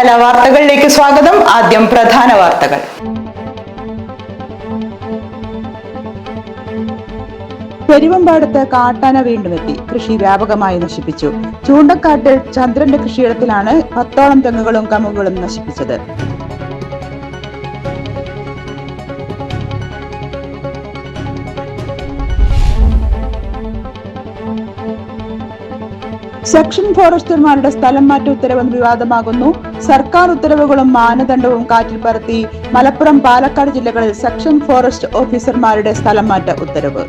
വായനശാല വാർത്തകളിലേക്ക് സ്വാഗതം. ആദ്യം പ്രധാന വാർത്തകൾ. പെരുവമ്പാടത്ത് കാട്ടാന വീണ്ടുമെത്തി കൃഷി വ്യാപകമായി നശിപ്പിച്ചു. ചൂണ്ടക്കാട്ടിൽ ചന്ദ്രന്റെ കൃഷിയിടത്തിലാണ് പത്തോളം തെങ്ങുകളും കമുകളും നശിപ്പിച്ചത്. സെക്ഷൻ ഫോറസ്റ്റർമാരുടെ സ്ഥലം മാറ്റ ഉത്തരവ് വിവാദമാകുന്നു. സർക്കാർ ഉത്തരവുകളും മാനദണ്ഡവും കാറ്റിൽ പറത്തി മലപ്പുറം പാലക്കാട് ജില്ലകളിൽ സെക്ഷൻ ഫോറസ്റ്റ് ഓഫീസർമാരുടെ സ്ഥലം മാറ്റ ഉത്തരവ്.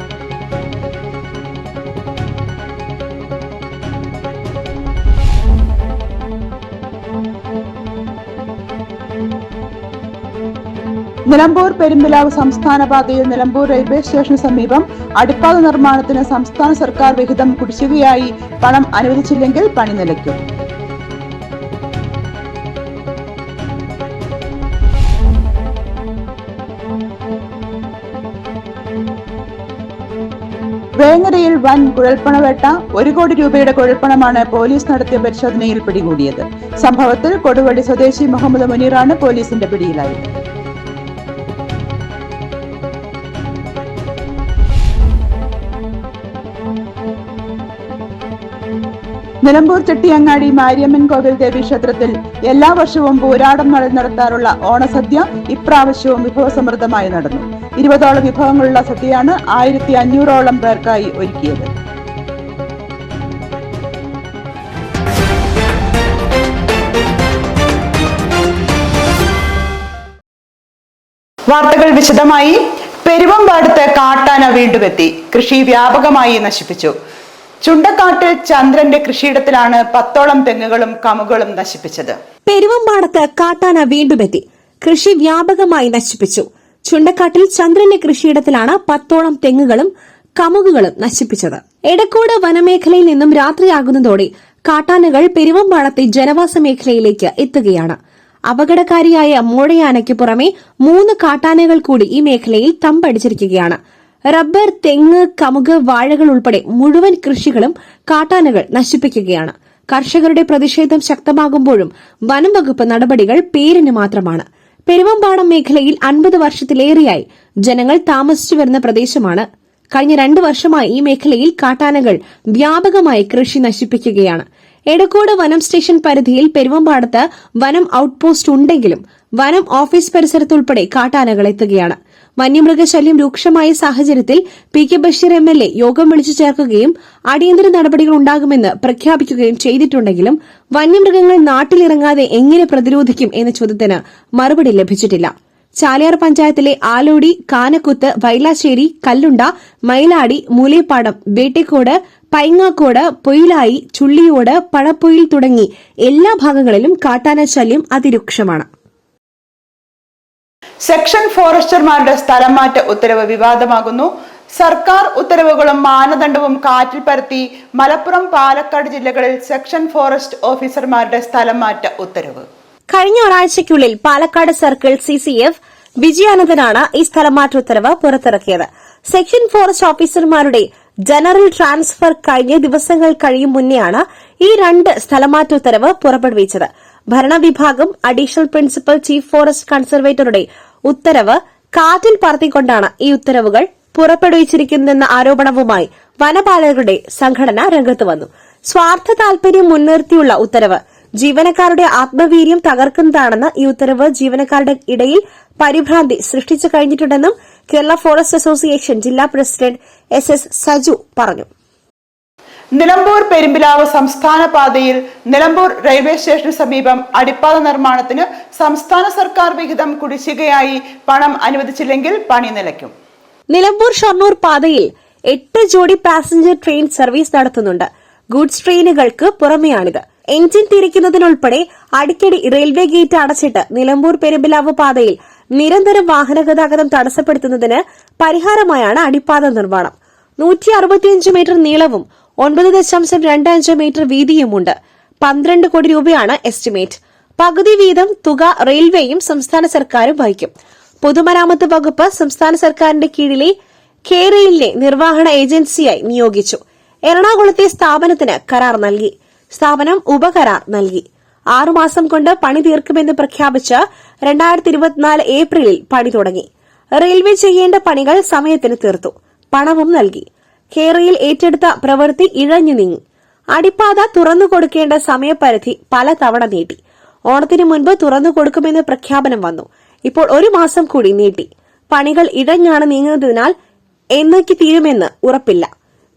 നിലമ്പൂർ പെരുമ്പിലാവ് സംസ്ഥാന പാതയിൽ നിലമ്പൂർ റെയിൽവേ സ്റ്റേഷന് സമീപം അടിപ്പാത നിർമ്മാണത്തിന് സംസ്ഥാന സർക്കാർ വിഹിതം കുടിശ്ശികയായി പണം അനുവദിച്ചില്ലെങ്കിൽ പണി നിലയ്ക്കും. വേങ്ങരയിൽ വൻ കുഴൽപ്പണവേട്ട ഒരു കോടി രൂപയുടെ കുഴൽപ്പണമാണ് പോലീസ് നടത്തിയ പരിശോധനയിൽ പിടികൂടിയത്. സംഭവത്തിൽ കൊടുവള്ളി സ്വദേശി മുഹമ്മദ് മുനീറാണ് പോലീസിന്റെ പിടിയിലായത്. നിലമ്പൂർ ചെട്ടിയങ്ങാടി മാരിയമ്മൻ കോവിൽ ദേവി ക്ഷേത്രത്തിൽ എല്ലാ വർഷവും പോരാടം നട നടത്താറുള്ള ഓണസദ്യ ഇപ്രാവശ്യവും വിഭവസമൃദ്ധമായി നടന്നു. ഇരുപതോളം വിഭവങ്ങളുള്ള സദ്യയാണ് ആയിരത്തി അഞ്ഞൂറോളം പേർക്കായി ഒരുക്കിയത്. വാർത്തകൾ വിശദമായി പെരുവമ്പാടത്ത് കാട്ടാന വീണ്ടുമെത്തി കൃഷി വ്യാപകമായി നശിപ്പിച്ചു. ചുണ്ടക്കാട്ടിൽ ചന്ദ്രന്റെ കൃഷിയിടത്തിലാണ് പത്തോളം തെങ്ങുകളും കമുകളും നശിപ്പിച്ചത്. പെരുവമ്പാടത്ത് കാട്ടാന വീണ്ടുമെത്തി. കൃഷി വ്യാപകമായി നശിപ്പിച്ചു. ചുണ്ടക്കാട്ടിൽ ചന്ദ്രന്റെ കൃഷിയിടത്തിലാണ് പത്തോളം തെങ്ങുകളും കമുകുകളും നശിപ്പിച്ചത്. എടക്കോട് വനമേഖലയിൽ നിന്നും രാത്രിയാകുന്നതോടെ കാട്ടാനകൾ പെരുവമ്പാടത്തെ ജനവാസ മേഖലയിലേക്ക് എത്തുകയാണ്. അപകടകാരിയായ മോഴയാനയ്ക്ക് പുറമെ മൂന്ന് കാട്ടാനകൾ കൂടി ഈ മേഖലയിൽ തമ്പടിച്ചിരിക്കുകയാണ്. റബ്ബർ തെങ്ങ് കമുക് വാഴകൾ ഉൾപ്പെടെ മുഴുവൻ കൃഷികളും കാട്ടാനകൾ നശിപ്പിക്കുകയാണ്. കർഷകരുടെ പ്രതിഷേധം ശക്തമാകുമ്പോഴും വനം വകുപ്പ് നടപടികൾ പേരിന് മാത്രമാണ്. പെരുവമ്പാടം മേഖലയിൽ അൻപത് വർഷത്തിലേറെയായി ജനങ്ങൾ താമസിച്ചു വരുന്ന പ്രദേശമാണ്. കഴിഞ്ഞ രണ്ട് വർഷമായി ഈ മേഖലയിൽ കാട്ടാനകൾ വ്യാപകമായി കൃഷി നശിപ്പിക്കുകയാണ്. എടക്കോട് വനം സ്റ്റേഷൻ പരിധിയിൽ പെരുവമ്പാടത്ത് വനം ഔട്ട്പോസ്റ്റ് ഉണ്ടെങ്കിലും വനം ഓഫീസ് പരിസരത്തുൾപ്പെടെ കാട്ടാനകൾ എത്തുകയാണ്. വന്യമൃഗശല്യം രൂക്ഷമായ സാഹചര്യത്തിൽ P K Basheer M L A യോഗം വിളിച്ചു ചേർക്കുകയും അടിയന്തര നടപടികൾ ഉണ്ടാകുമെന്ന് പ്രഖ്യാപിക്കുകയും ചെയ്തിട്ടുണ്ടെങ്കിലും വന്യമൃഗങ്ങൾ നാട്ടിലിറങ്ങാതെ എങ്ങനെ പ്രതിരോധിക്കും എന്ന ചോദ്യത്തിന് മറുപടി ലഭിച്ചിട്ടില്ല. ചാലിയാർ പഞ്ചായത്തിലെ ആലോടി കാനക്കുത്ത് വൈലാശ്ശേരി കല്ലുണ്ട മൈലാടി മൂലേപ്പാടം വേട്ടേക്കോട് പൈങ്ങാക്കോട് പൊയിലായി ചുള്ളിയോട് പഴപ്പൊയിൽ തുടങ്ങി എല്ലാ ഭാഗങ്ങളിലും കാട്ടാന ശല്യം അതിരൂക്ഷമാണ്. സെക്ഷൻ ഫോറസ്റ്റർമാരുടെ സ്ഥലം മാറ്റ ഉത്തരവ് വിവാദമാകുന്നു. സർക്കാർ ഉത്തരവുകളും മാനദണ്ഡവും കാറ്റിൽ പരത്തി മലപ്പുറം പാലക്കാട് ജില്ലകളിൽ സെക്ഷൻ ഫോറസ്റ്റ് ഓഫീസർമാരുടെ സ്ഥലം മാറ്റ ഉത്തരവ്. കഴിഞ്ഞ ഒരാഴ്ചയ്ക്കുള്ളിൽ Palakkad circle C C F വിജയാനന്ദനാണ് ഈ സ്ഥലമാറ്റ ഉത്തരവ് പുറത്തിറക്കിയത്. സെക്ഷൻ ഫോറസ്റ്റ് ഓഫീസർമാരുടെ ജനറൽ ട്രാൻസ്ഫർ കഴിഞ്ഞ ദിവസങ്ങൾ കഴിയും മുന്നെയാണ് ഈ രണ്ട് സ്ഥലമാറ്റ ഉത്തരവ് പുറപ്പെടുവിച്ചത്. ഭരണവിഭാഗം അഡീഷണൽ പ്രിൻസിപ്പൽ ചീഫ് ഫോറസ്റ്റ് കൺസർവേറ്ററുടെ ഉത്തരവ് കാറ്റിൽ പറത്തിക്കൊണ്ടാണ് ഈ ഉത്തരവുകൾ പുറപ്പെടുവിച്ചിരിക്കുന്നതെന്ന ആരോപണവുമായി വനപാലകരുടെ സംഘടന രംഗത്ത് വന്നു. സ്വാർത്ഥ താൽപര്യം മുൻനിർത്തിയുള്ള ഉത്തരവ് ജീവനക്കാരുടെ ആത്മവീര്യം തകർക്കുന്നതാണെന്ന് ഈ ഉത്തരവ് ജീവനക്കാരുടെ ഇടയിൽ പരിഭ്രാന്തി സൃഷ്ടിച്ചു കഴിഞ്ഞിട്ടുണ്ടെന്നും കേരള ഫോറസ്റ്റ് അസോസിയേഷൻ ജില്ലാ പ്രസിഡന്റ് എസ് എസ് സജു പറഞ്ഞു. നിലമ്പൂർ പെരുമ്പിലാവ് സംസ്ഥാന പാതയിൽ നിലമ്പൂർ റെയിൽവേ സ്റ്റേഷന് സമീപം അടിപ്പാത നിർമ്മാണത്തിന് സംസ്ഥാന സർക്കാർ വിഹിതം കുടിശ്ശികയായി പണം അനുവദിച്ചില്ലെങ്കിൽ പണി നിലയ്ക്കും. നിലമ്പൂർ ഷൊർണൂർ പാതയിൽ എട്ട് ജോഡി പാസഞ്ചർ ട്രെയിൻ സർവീസ് നടത്തുന്നുണ്ട്. ഗുഡ്സ് ട്രെയിനുകൾക്ക് പുറമെയാണിത്. എഞ്ചിൻ തിരിക്കുന്നതിനുൾപ്പെടെ അടിക്കടി റെയിൽവേ ഗേറ്റ് അടച്ചിട്ട് നിലമ്പൂർ പെരുമ്പിലാവ് പാതയിൽ നിരന്തരം വാഹന ഗതാഗതം തടസ്സപ്പെടുത്തുന്നതിന് പരിഹാരമായാണ് അടിപ്പാത നിർമ്മാണം. നൂറ്റി അറുപത്തിയഞ്ച് മീറ്റർ നീളവും ഒൻപത് ദശാംശം രണ്ട് അഞ്ച് മീറ്റർ വീതിയുമുണ്ട്. പന്ത്രണ്ട് കോടി രൂപയാണ് എസ്റ്റിമേറ്റ്. പകുതി വീതം തുക റെയിൽവേയും സംസ്ഥാന സർക്കാരും വഹിക്കും. പൊതുമരാമത്ത് വകുപ്പ് സംസ്ഥാന സർക്കാരിന്റെ കീഴിലെ കെ റെയിലിനെ നിർവഹണ ഏജൻസിയായി നിയോഗിച്ചു. എറണാകുളത്തെ സ്ഥാപനത്തിന് കരാർ നൽകി. സ്ഥാപനം ഉപകരാർ നൽകി. ആറുമാസം കൊണ്ട് പണി തീർക്കുമെന്ന് പ്രഖ്യാപിച്ച് രണ്ടായിരത്തി ഇരുപത്തിനാല് ഏപ്രിലിൽ പണി തുടങ്ങി. റെയിൽവേ ചെയ്യേണ്ട പണികൾ സമയത്തിന് തീർത്തു. പണവും നൽകി. കേരയിൽ ഏറ്റെടുത്ത പ്രവൃത്തി ഇഴഞ്ഞു നീങ്ങി. അടിപ്പാത തുറന്നു കൊടുക്കേണ്ട സമയപരിധി പലതവണ നീട്ടി. ഓണത്തിന് മുൻപ് തുറന്നു കൊടുക്കുമെന്ന് പ്രഖ്യാപനം വന്നു. ഇപ്പോൾ ഒരു മാസം കൂടി നീട്ടി. പണികൾ ഇഴഞ്ഞാണ് നീങ്ങുന്നതിനാൽ എന്നേക്ക് തീരുമെന്ന് ഉറപ്പില്ല.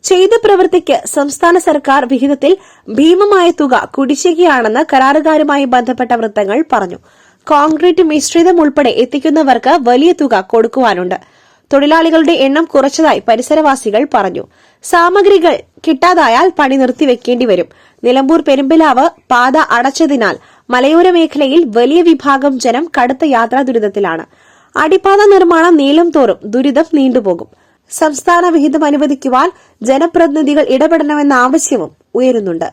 ചെയ്ത പ്രവൃത്തിക്ക് സംസ്ഥാന സർക്കാർ വിഹിതത്തിൽ ഭീമമായ തുക കുടിശ്ശികയാണെന്ന് കരാറുകാരുമായി ബന്ധപ്പെട്ട വൃത്തങ്ങൾ പറഞ്ഞു. കോൺക്രീറ്റ് മിശ്രിതം ഉൾപ്പെടെ എത്തിക്കുന്നവർക്ക് വലിയ തുക കൊടുക്കുവാനുണ്ട്. തൊഴിലാളികളുടെ എണ്ണം കുറച്ചതായി പരിസരവാസികൾ പറഞ്ഞു. സാമഗ്രികൾ കിട്ടാതായാൽ പണി നിർത്തിവെക്കേണ്ടി വരും. നിലമ്പൂർ പെരുമ്പിലാവ് പാത അടച്ചതിനാൽ മലയോര മേഖലയിൽ വലിയ വിഭാഗം ജനം കടുത്ത യാത്രാ ദുരിതത്തിലാണ്. അടിപ്പാത നിർമ്മാണം നീളം തോറും ദുരിതം നീണ്ടുപോകും. സംസ്ഥാന വിഹിതം അനുവദിക്കുവാൻ ജനപ്രതിനിധികൾ ഇടപെടണമെന്ന ആവശ്യവും ഉയരുന്നുണ്ട്.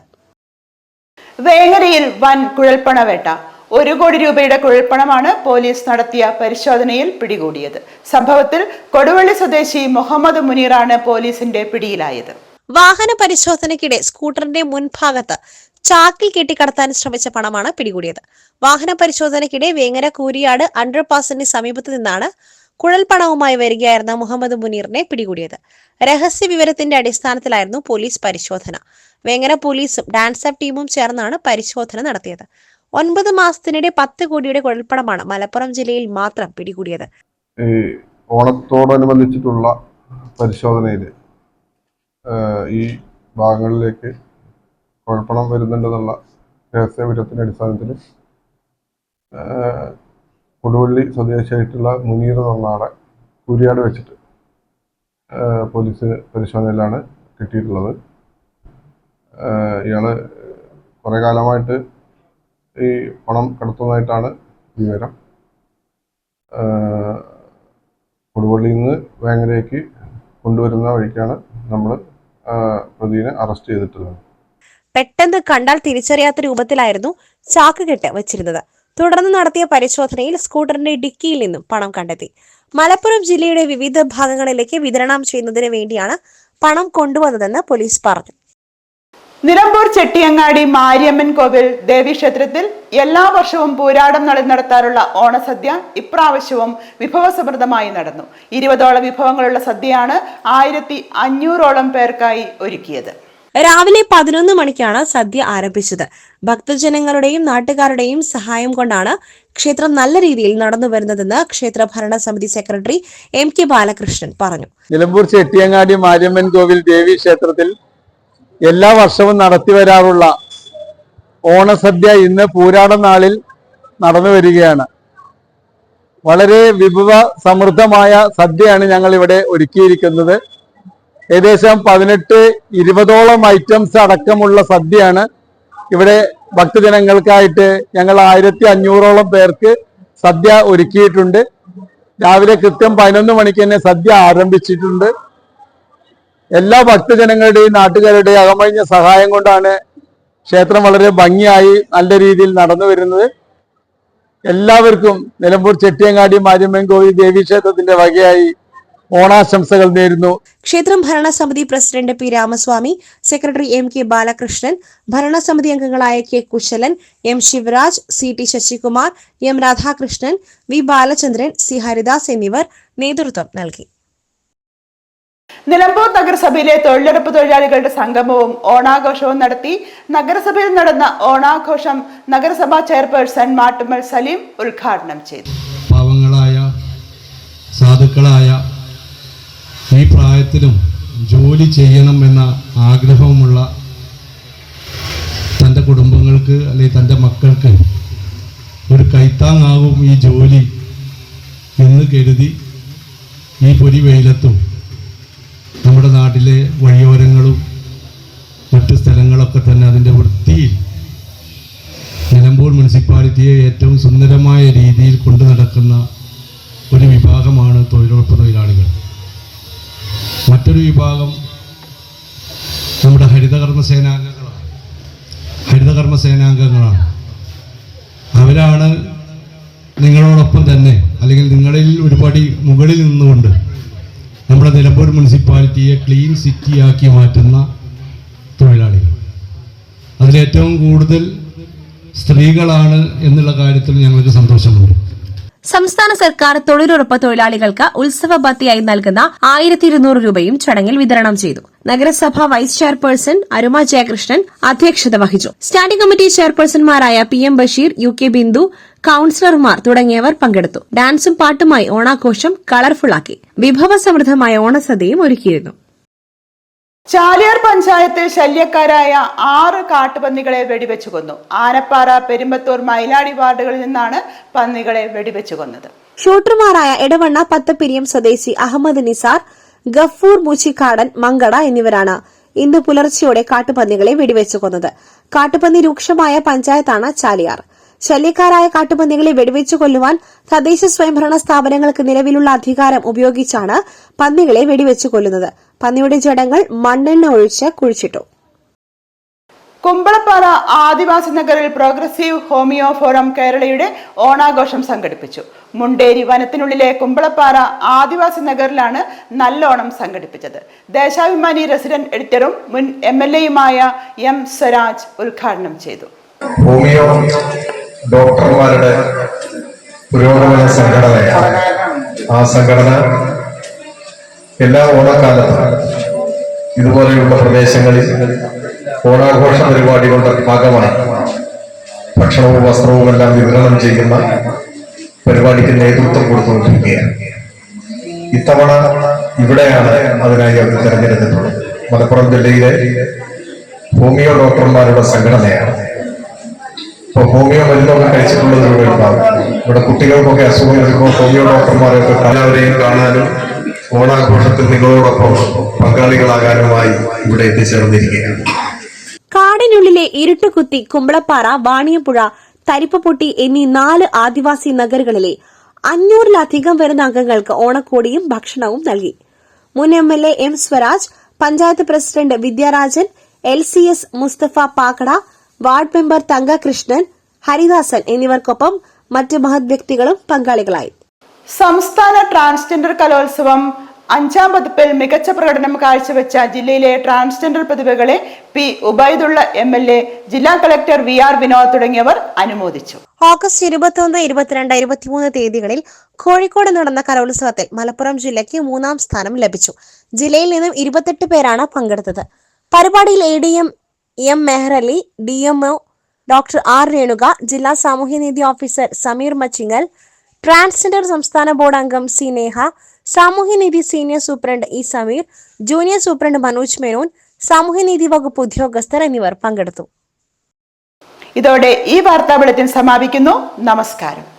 വേങ്ങരയിൽ വൻ കുഴൽപ്പണവേട്ട ഒരു കോടി രൂപയുടെ കുഴൽപ്പണമാണ് പോലീസ് നടത്തിയ പരിശോധനയിൽ പിടികൂടിയത്. സംഭവത്തിൽ കൊടുവള്ളി സ്വദേശി മുഹമ്മദ് മുനീറാണ് പോലീസിന്റെ പിടിയിലായത്. വാഹന പരിശോധനയ്ക്കിടെ സ്കൂട്ടറിന്റെ മുൻഭാഗത്ത് ചാക്കിൽ കെട്ടിക്കടത്താൻ ശ്രമിച്ച പണമാണ് പിടികൂടിയത്. വാഹന പരിശോധനയ്ക്കിടെ വേങ്ങര കൂരിയാട് അണ്ടർപാസിന് സമീപത്ത് നിന്നാണ് കുഴൽപ്പണവുമായി വരികയായിരുന്ന മുഹമ്മദ് മുനീറിനെ പിടികൂടിയത്. രഹസ്യ വിവരത്തിന്റെ അടിസ്ഥാനത്തിലായിരുന്നു പോലീസ് പരിശോധന. വേങ്ങര പോലീസും ഡാൻസ് ടീമും ചേർന്നാണ് പരിശോധന നടത്തിയത്. ഒൻപത് മാസത്തിനിടെ പത്ത് കോടിയുടെ കുഴൽപ്പണമാണ് മലപ്പുറം ജില്ലയിൽ മാത്രം പിടികൂടിയത്. ഈ ഓണത്തോടനുബന്ധിച്ചിട്ടുള്ള പരിശോധനയിൽ ഈ ഭാഗങ്ങളിലേക്ക് കുഴപ്പണം വരുന്നുണ്ടെന്നുള്ള രഹസ്യ രഹസ്യവിവരത്തിന്റെ അടിസ്ഥാനത്തിൽ കൊടുവള്ളി സ്വദേശിയായിട്ടുള്ള മുനീർ എന്നാളെ കുരിയാട് വെച്ചിട്ട് പോലീസ് പരിശോധനയിലാണ് കിട്ടിയിട്ടുള്ളത്. ഇയാൾ കുറേ കാലമായിട്ട് ഈ പണം കടത്തുന്നതായിട്ടാണ് വിവരം. കൊടുവള്ളിയിൽ നിന്ന് വേങ്ങരയ്ക്ക് കൊണ്ടുവരുന്ന വഴിക്കാണ് നമ്മൾ പ്രതിനെ അറസ്റ്റ് ചെയ്തിട്ടുള്ളത്. പെട്ടെന്ന് കണ്ടാൽ തിരിച്ചറിയാത്ത രൂപത്തിലായിരുന്നു ചാക്ക് കെട്ട് വെച്ചിരുന്നത്. തുടർന്ന് നടത്തിയ പരിശോധനയിൽ സ്കൂട്ടറിന്റെ ഡിക്കിയിൽ നിന്നും പണം കണ്ടെത്തി. മലപ്പുറം ജില്ലയുടെ വിവിധ ഭാഗങ്ങളിലേക്ക് വിതരണം ചെയ്യുന്നതിന് വേണ്ടിയാണ് പണം കൊണ്ടുവന്നതെന്ന് പോലീസ് പറഞ്ഞു. നിലമ്പൂർ ചെട്ടിയങ്ങാടി മാരിയമ്മൻ കോവിൽ ദേവീക്ഷേത്രത്തിൽ എല്ലാ വർഷവും പൂരാടം നട നടത്താറുള്ള ഓണസദ്യ ഇപ്രാവശ്യവും വിഭവസമൃദ്ധമായി നടന്നു. ഇരുപതോളം വിഭവങ്ങളുള്ള സദ്യയാണ് ആയിരത്തി അഞ്ഞൂറോളം പേർക്കായി ഒരുക്കിയത്. രാവിലെ പതിനൊന്ന് മണിക്കാണ് സദ്യ ആരംഭിച്ചത്. ഭക്തജനങ്ങളുടെയും നാട്ടുകാരുടെയും സഹായം കൊണ്ടാണ് ക്ഷേത്രം നല്ല രീതിയിൽ നടന്നു വരുന്നതെന്ന് ക്ഷേത്ര ഭരണസമിതി സെക്രട്ടറി എം കെ ബാലകൃഷ്ണൻ പറഞ്ഞു. നിലമ്പൂർ ചെട്ടിയങ്ങാടി മാരിയമ്മൻ കോവിൽ ദേവി ക്ഷേത്രത്തിൽ എല്ലാ വർഷവും നടത്തി വരാറുള്ള ഓണസദ്യ ഇന്ന് പൂരാട നാളിൽ നടന്നു വരികയാണ്. വളരെ വിഭവ സമൃദ്ധമായ സദ്യയാണ് ഞങ്ങൾ ഇവിടെ ഒരുക്കിയിരിക്കുന്നത്. ഏകദേശം പതിനെട്ട് ഇരുപതോളം ഐറ്റംസ് അടക്കമുള്ള സദ്യയാണ് ഇവിടെ ഭക്തജനങ്ങൾക്കായിട്ട് ഞങ്ങൾ ആയിരത്തി അഞ്ഞൂറോളം പേർക്ക് സദ്യ ഒരുക്കിയിട്ടുണ്ട്. രാവിലെ കൃത്യം പതിനൊന്ന് മണിക്ക് തന്നെ സദ്യ ആരംഭിച്ചിട്ടുണ്ട്. എല്ലാ ഭക്തജനങ്ങളുടെയും നാട്ടുകാരുടെയും അകമഴിഞ്ഞ സഹായം കൊണ്ടാണ് ക്ഷേത്രം വളരെ ഭംഗിയായി നല്ല രീതിയിൽ നടന്നു വരുന്നത്. എല്ലാവർക്കും നിലമ്പൂർ ചെട്ടിയങ്ങാടി മാര്യമ്മൻ കോവിൽ ദേവീ ക്ഷേത്രത്തിന്റെ വകയായി ഓണാശംസകൾ നേരുന്നു. ക്ഷേത്രം ഭരണസമിതി president P Ramaswamy secretary M K Balakrishnan ഭരണസമിതി അംഗങ്ങളായ K Kushalan M Sivaraj C T Sasikumar M Radhakrishnan V Balachandran C Haridas എന്നിവർ നേതൃത്വം നൽകി. നിലമ്പൂർ നഗരസഭയിലെ തൊഴിലുറപ്പ് തൊഴിലാളികളുടെ സംഗമവും ഓണാഘോഷവും നടത്തി നഗരസഭയിൽ നടന്ന ഓണാഘോഷം നഗരസഭാ ചെയർപേഴ്സൺ മാട്ടുമൽ സലീം ഉദ്ഘാടനം ചെയ്തു. പാവങ്ങളായ സാധുക്കളായ ഈ പ്രായത്തിലും ജോലി ചെയ്യണം എന്ന ആഗ്രഹവുമുള്ള തന്റെ കുടുംബങ്ങൾക്ക് അല്ലെങ്കിൽ തന്റെ മക്കൾക്ക് ഒരു കൈത്താങ്ങാവും ഈ ജോലി എന്ന് കരുതി ഈ പൊരി വെയിലത്തും വഴിയോരങ്ങളും മറ്റു സ്ഥലങ്ങളൊക്കെ തന്നെ അതിന്റെ വൃത്തിയിൽ നിലമ്പൂർ മുനിസിപ്പാലിറ്റിയെ ഏറ്റവും സുന്ദരമായ രീതിയിൽ കൊണ്ടു നടക്കുന്ന ഒരു വിഭാഗമാണ് തൊഴിലുറപ്പ് തൊഴിലാളികൾ. മറ്റൊരു വിഭാഗം നമ്മുടെ ഹരിതകർമ്മ സേനാംഗങ്ങളാണ് ഹരിതകർമ്മ സേനാംഗങ്ങളാണ് അവരാണ് നിങ്ങളോടൊപ്പം തന്നെ അല്ലെങ്കിൽ നിങ്ങളിൽ ഒരുപടി മുകളിൽ നിന്നുകൊണ്ട് നമ്മുടെ നിലമ്പൂർ മുനിസിപ്പാലിറ്റിയെ ക്ലീൻ സിറ്റിയാക്കി മാറ്റുന്ന തൊഴിലാളികൾ. അതിലേറ്റവും കൂടുതൽ സ്ത്രീകളാണ് എന്നുള്ള കാര്യത്തിൽ ഞങ്ങൾക്ക് സന്തോഷമുണ്ട്. സംസ്ഥാന സർക്കാർ തൊഴിലുറപ്പ് തൊഴിലാളികൾക്ക് ഉത്സവ ഭത്തിയായി നൽകുന്ന ആയിരത്തി ഇരുന്നൂറ് രൂപയും ചടങ്ങിൽ വിതരണം ചെയ്തു. നഗരസഭാ വൈസ് ചെയർപേഴ്സൺ അരുമ ജയകൃഷ്ണൻ അധ്യക്ഷത വഹിച്ചു. Standing committee ചെയർപേഴ്സൺമാരായ P M Basheer U K Bindu കൌൺസിലർമാർ തുടങ്ങിയവർ പങ്കെടുത്തു. ഡാൻസും പാട്ടുമായി ഓണാഘോഷം കളർഫുള്ളാക്കി. വിഭവസമൃദ്ധമായ ഓണസദ്യയും ഒരുക്കിയിരുന്നു. ചാലിയാർ പഞ്ചായത്തിൽ ശല്യക്കാരായ ആറ് കാട്ടുപന്നികളെ വെടിവെച്ചു കൊന്നു. ആനപ്പാറ പെരുമ്പത്തൂർ മൈലാടി വാർഡുകളിൽ നിന്നാണ് പന്നികളെ വെടിവെച്ചു കൊന്നത്. ഷൂട്ടർമാരായ എടവണ്ണ പത്തപ്പിരിയം സ്വദേശി അഹമ്മദ് നിസാർ ഗഫൂർ മുച്ചിക്കാടൻ മങ്കട എന്നിവരാണ് ഇന്ന് പുലർച്ചെയോടെ കാട്ടുപന്നികളെ വെടിവെച്ചു കൊന്നത്. കാട്ടുപന്നി രൂക്ഷമായ പഞ്ചായത്താണ് ചാലിയാർ. ശല്യക്കാരായ കാട്ടുപന്നികളെ വെടിവെച്ചു കൊല്ലുവാൻ തദ്ദേശ സ്വയംഭരണ സ്ഥാപനങ്ങൾക്ക് നിലവിലുള്ള അധികാരം ഉപയോഗിച്ചാണ് പന്നികളെ വെടിവെച്ചു കൊല്ലുന്നത്. പന്നിയുടെ ജഡങ്ങൾ മണ്ണെണ്ണ ഒഴിച്ച് കുഴിച്ചിട്ടു. കുമ്പളപ്പാറ ആദിവാസി നഗറിൽ പ്രോഗ്രസീവ് ഹോമിയോ ഫോറം കേരളയുടെ ഓണാഘോഷം സംഘടിപ്പിച്ചു. മുണ്ടേരി വനത്തിനുള്ളിലെ കുമ്പളപ്പാറ ആദിവാസി നഗറിലാണ് നല്ലോണം സംഘടിപ്പിച്ചത്. ദേശാഭിമാനി റെസിഡന്റ് എഡിറ്ററും മുൻ എം എൽ എയുമായ എം സ്വരാജ് ഉദ്ഘാടനം ചെയ്തു. ഹോമിയോ ഡോക്ടർമാരുടെ പുരോഗമന സംഘടനയാണ് ആ സംഘടന എല്ലാ ഓണക്കാലത്തും ഇതുപോലെയുള്ള പ്രദേശങ്ങളിൽ ഓണാഘോഷ പരിപാടികളുടെ ഭാഗമായി ഭക്ഷണവും വസ്ത്രവും എല്ലാം വിതരണം ചെയ്യുന്ന പരിപാടിക്ക് നേതൃത്വം കൊടുത്തുകൊണ്ടിരിക്കുകയാണ്. ഇത്തവണ ഇവിടെയാണ് അതിനായി അവർ തെരഞ്ഞെടുത്തിട്ടുള്ളത്. മലപ്പുറം ജില്ലയിലെ ഹോമിയോ ഡോക്ടർമാരുടെ സംഘടനയാണ്. ഇപ്പൊ ഹോമിയോ മരുന്നൊക്കെ കഴിച്ചിട്ടുള്ളത് ഇവിടെ ഉണ്ടാവും ഇവിടെ കുട്ടികൾക്കൊക്കെ അസുഖം വരുമ്പോൾ ഹോമിയോ ഡോക്ടർമാരെയൊക്കെ എല്ലാവരെയും കാണാനും ഓണാഘോഷത്തിൽ നിങ്ങളോടൊപ്പം പങ്കാളികളാകാനുമായി ഇവിടെ എത്തിച്ചേർന്നിരിക്കുകയാണ്. കാടിനുള്ളിലെ ഇരുട്ടുകുത്തി കുമ്പളപ്പാറ വാണിയപ്പുഴ തരിപ്പപ്പൊട്ടി എന്നീ നാല് ആദിവാസി നഗരങ്ങളിലെ അഞ്ഞൂറിലധികം വരുന്ന അംഗങ്ങൾക്ക് ഓണക്കോടിയും ഭക്ഷണവും നൽകി. മുൻ M L A M Swaraj panchayat president Vidyarajan L C S Mustafa Pakkada ward member Thankakrishnan Haridasan എന്നിവർക്കൊപ്പം മറ്റ് മഹത് വ്യക്തികളും പങ്കാളികളായി. സംസ്ഥാന ട്രാൻസ്ജെൻഡർ കലോത്സവം അഞ്ചാം പതിപ്പിൽ മികച്ച പ്രകടനം കാഴ്ചവെച്ച ജില്ലയിലെ ട്രാൻസ്ജെൻഡർ പ്രതിഭകളെ P Ubaidullah M L A ജില്ലാ കളക്ടർ വി ആർ വിനോദ് തുടങ്ങിയവർ അനുമോദിച്ചു. ഓഗസ്റ്റ് ഇരുപത്തിയൊന്ന് ഇരുപത്തിരണ്ട് ഇരുപത്തിമൂന്ന് തീയതികളിൽ കോഴിക്കോട് നടന്ന കലോത്സവത്തിൽ മലപ്പുറം ജില്ലയ്ക്ക് മൂന്നാം സ്ഥാനം ലഭിച്ചു. ജില്ലയിൽ നിന്നും ഇരുപത്തെട്ട് പേരാണ് പങ്കെടുത്തത്. പരിപാടിയിൽ A D M M Mehrali D M O doctor R Renuka ജില്ലാ സാമൂഹ്യനീതി ഓഫീസർ സമീർ മച്ചിങ്ങൽ ട്രാൻസ്ജെൻഡർ സംസ്ഥാന ബോർഡ് അംഗം സി നേഹ സാമൂഹ്യനീതി senior superintendent E Sameer junior superintendent Manoj Menon സാമൂഹ്യനീതി വകുപ്പ് ഉദ്യോഗസ്ഥർ എന്നിവർ പങ്കെടുത്തു. ഇതോടെ ഈ വാർത്താ ബുള്ളറ്റിൻ സമാപിക്കുന്നു. നമസ്കാരം.